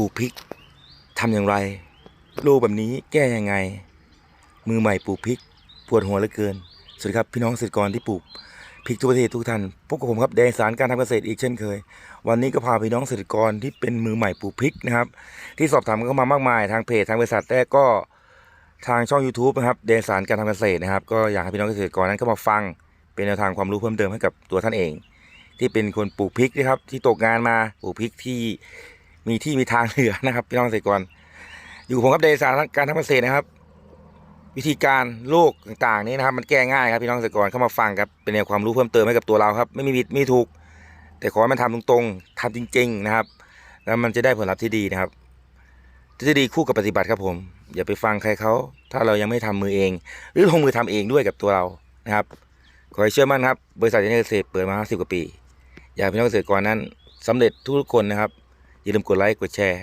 ปลูกพริกทำอย่างไรลูกแบบนี้แก้ยังไง มือใหม่ปลูกพริกปวดหัวเหลือเกิน สวัสดีครับพี่น้องเกษตรกรที่ปลูกพริกทั่วประเทศทุกท่านพบกับผมครับแดงสารการทำเกษตรอีกเช่นเคย วันนี้ก็พาพี่น้องเกษตรกรที่เป็นมือใหม่ปลูกพริกนะครับ ที่สอบถามเข้ามามากมายทางเพจทางบริษัทแต่ก็ทางช่อง YouTube นะครับแดงสารการทำเกษตรนะครับ ก็อยากให้พี่น้องเกษตรกรนั้นเข้ามาฟัง เป็นแนวทางความรู้เพิ่มเติมให้กับตัวท่านเอง ที่เป็นคนปลูกพริกนะครับที่ตกงานมาปลูกพริกที่ มีที่มีทางเหลือนะครับพี่น้องเกษตรกร อยู่ผมครับเดชาการทำเกษตรนะครับ วิธีการโรคต่างๆนี้นะครับ มันแก้ง่ายครับพี่น้องเกษตรกรเข้ามาฟังครับเป็นแนวความรู้เพิ่มเติมให้กับตัวเราครับ ไม่มีผิดไม่ถูก แต่ขอให้มันทำตรงๆทำจริง ๆนะครับ แล้วมันจะได้ผลลัพธ์ที่ดีนะครับทฤษฎีคู่กับปฏิบัติครับผม อย่าไปฟังใครเขาถ้าเรายังไม่ทำมือเอง หรือลงมือทำเองด้วยกับตัวเรานะครับ ขอให้เชื่อมั่นครับ บริษัทยันเกษตรเปิดมา50กว่าปี อยากพี่น้องเกษตรกรนั้นสำเร็จทุกคนนะครับ อย่าลืมกดไลค์กดแชร์